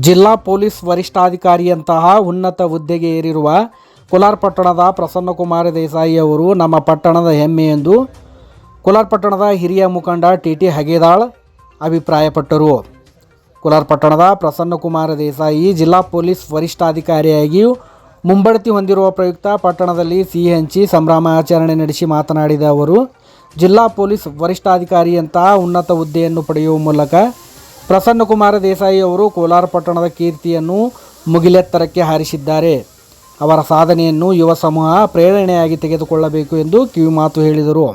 ಜಿಲ್ಲಾ ಪೊಲೀಸ್ ವರಿಷ್ಠಾಧಿಕಾರಿಯಂತಹ ಉನ್ನತ ಹುದ್ದೆಗೆ ಏರಿರುವ ಕೋಲಾರ ಪಟ್ಟಣದ ಪ್ರಸನ್ನಕುಮಾರ ದೇಸಾಯಿ ಅವರು ನಮ್ಮ ಪಟ್ಟಣದ ಹೆಮ್ಮೆ ಎಂದು ಕೋಲಾರ ಪಟ್ಟಣದ ಹಿರಿಯ ಮುಖಂಡ ಟಿ ಟಿ ಹಗೇದಾಳ್ ಅಭಿಪ್ರಾಯಪಟ್ಟರು. ಕೋಲಾರ ಪಟ್ಟಣದ ಪ್ರಸನ್ನಕುಮಾರ ದೇಸಾಯಿ ಜಿಲ್ಲಾ ಪೊಲೀಸ್ ವರಿಷ್ಠಾಧಿಕಾರಿಯಾಗಿ ಮುಂಬಡ್ತಿ ಹೊಂದಿರುವ ಪ್ರಯುಕ್ತ ಪಟ್ಟಣದಲ್ಲಿ ಸಿಹಿ ಹಂಚಿ ಸಂಭ್ರಮಾಚರಣೆ ನಡೆಸಿ ಮಾತನಾಡಿದ ಅವರು ಜಿಲ್ಲಾ ಪೊಲೀಸ್ ವರಿಷ್ಠಾಧಿಕಾರಿಯಂತಹ ಉನ್ನತ ಹುದ್ದೆಯನ್ನು ಪಡೆಯುವ ಮೂಲಕ ಪ್ರಸನ್ನಕುಮಾರ ದೇಸಾಯಿ ಅವರು ಕೋಲಾರ ಪಟ್ಟಣದ ಕೀರ್ತಿಯನ್ನು ಮುಗಿಲೆತ್ತರಕ್ಕೆ ಹಾರಿಸಿದ್ದಾರೆ. ಅವರ ಸಾಧನೆಯನ್ನು ಯುವ ಸಮೂಹ ಪ್ರೇರಣೆಯಾಗಿ ತೆಗೆದುಕೊಳ್ಳಬೇಕು ಎಂದು ಕಿವಿಮಾತು ಹೇಳಿದರು.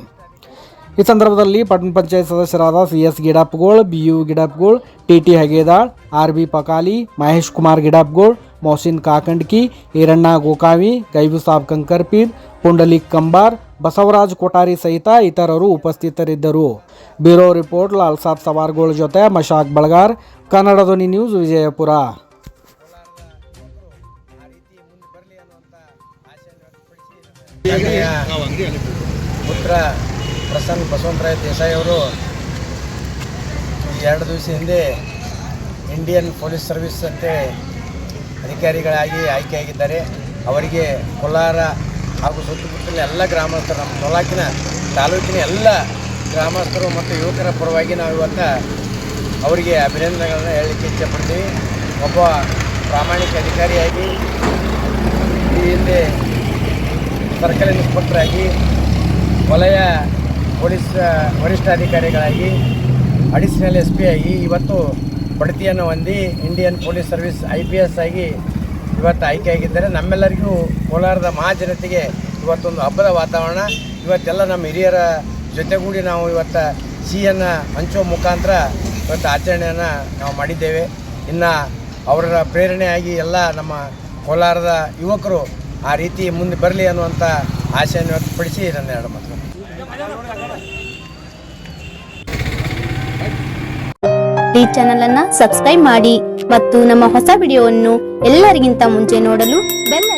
ಈ ಸಂದರ್ಭದಲ್ಲಿ ಪಟ್ಟಣ ಪಂಚಾಯತ್ ಸದಸ್ಯರಾದ C S Gidapgol, B U Gidapgol, T T Hagedal R B Pakali, Mahesh Kumar Gidapgol, Mohsin Kakandki, Iranna Gokavi, Gaibu Sab Kankarpeer, Pundalik Kambar Basavaraj Kothari ಸಹಿತ ಇತರರು ಉಪಸ್ಥಿತರಿದ್ದರು. ಬ್ಯೂರೋ ರಿಪೋರ್ಟ್ ಲಾಲ್ಸಾಬ್ ಸವಾರ್ಗೋಳ್ ಜೊತೆ ಮಶಾಕ್ ಬಳಗಾರ್, ಕನ್ನಡ ಧ್ವನಿ ನ್ಯೂಸ್, ವಿಜಯಪುರ. ಪುತ್ರ ಪ್ರಸನ್ನ ಬಸವಂತರಾಯ ದೇಸಾಯಿ ಅವರು ಎರಡು ದಿವಸ ಹಿಂದೆ ಇಂಡಿಯನ್ ಪೊಲೀಸ್ ಸರ್ವಿಸ್ ಅಂತೆ ಅಧಿಕಾರಿಗಳಾಗಿ ಆಯ್ಕೆಯಾಗಿದ್ದಾರೆ. ಅವರಿಗೆ ಕೋಲಾರ ಹಾಗೂ ಸುತ್ತಮುತ್ತಲಿನ ಎಲ್ಲ ಗ್ರಾಮಸ್ಥರು, ನಮ್ಮ ತಾಲೂಕಿನ ತಾಲೂಕಿನ ಎಲ್ಲ ಗ್ರಾಮಸ್ಥರು ಮತ್ತು ಯುವಕರ ಪರವಾಗಿ ನಾವು ಇವತ್ತು ಅವರಿಗೆ ಅಭಿನಂದನೆಗಳನ್ನು ಹೇಳಲಿಕ್ಕೆ ಇಚ್ಛಪಡ್ತೀವಿ ಒಬ್ಬ ಪ್ರಾಮಾಣಿಕ ಅಧಿಕಾರಿಯಾಗಿ, ಈ ಹಿಂದೆ ಸರ್ಕಾರಿ ಇನ್ಸ್ಪೆಕ್ಟರಾಗಿ ವಲಯ ಪೊಲೀಸ್ ವರಿಷ್ಠಾಧಿಕಾರಿಗಳಾಗಿ ಅಡಿಷನಲ್ ಎಸ್ ಪಿ ಆಗಿ, ಇವತ್ತು ಬಡ್ತಿಯನ್ನು ಹೊಂದಿ Indian police service I P S ಆಗಿ ಇವತ್ತು ಆಯ್ಕೆಯಾಗಿದ್ದರೆ ನಮ್ಮೆಲ್ಲರಿಗೂ ಕೋಲಾರದ ಮಹಾಜನತೆಗೆ ಇವತ್ತೊಂದು ಹಬ್ಬದ ವಾತಾವರಣ. ಇವತ್ತೆಲ್ಲ ನಮ್ಮ ಹಿರಿಯರ ಜೊತೆಗೂಡಿ ನಾವು ಇವತ್ತು ಸಿಹಿಯನ್ನು ಹಂಚುವ ಮುಖಾಂತರ ಇವತ್ತು ಆಚರಣೆಯನ್ನು ನಾವು ಮಾಡಿದ್ದೇವೆ. ಇನ್ನು ಅವರ ಪ್ರೇರಣೆಯಾಗಿ ಎಲ್ಲ ನಮ್ಮ ಕೋಲಾರದ ಯುವಕರು ಆ ರೀತಿ ಮುಂದೆ ಬರಲಿ ಅನ್ನುವಂಥ ಆಶೆಯನ್ನು ವ್ಯಕ್ತಪಡಿಸಿ ನನ್ನ ಎರಡು ಮಾತು ಈ ಚಾನಲನ್ನು ಸಬ್ಸ್ಕ್ರೈಬ್ ಮಾಡಿ. ಮತ್ತು ನಮ್ಮ ಹೊಸ ವಿಡಿಯೋವನ್ನು ಎಲ್ಲರಿಗಿಂತ ಮುಂಚೆ ನೋಡಲು ಬೆಲ್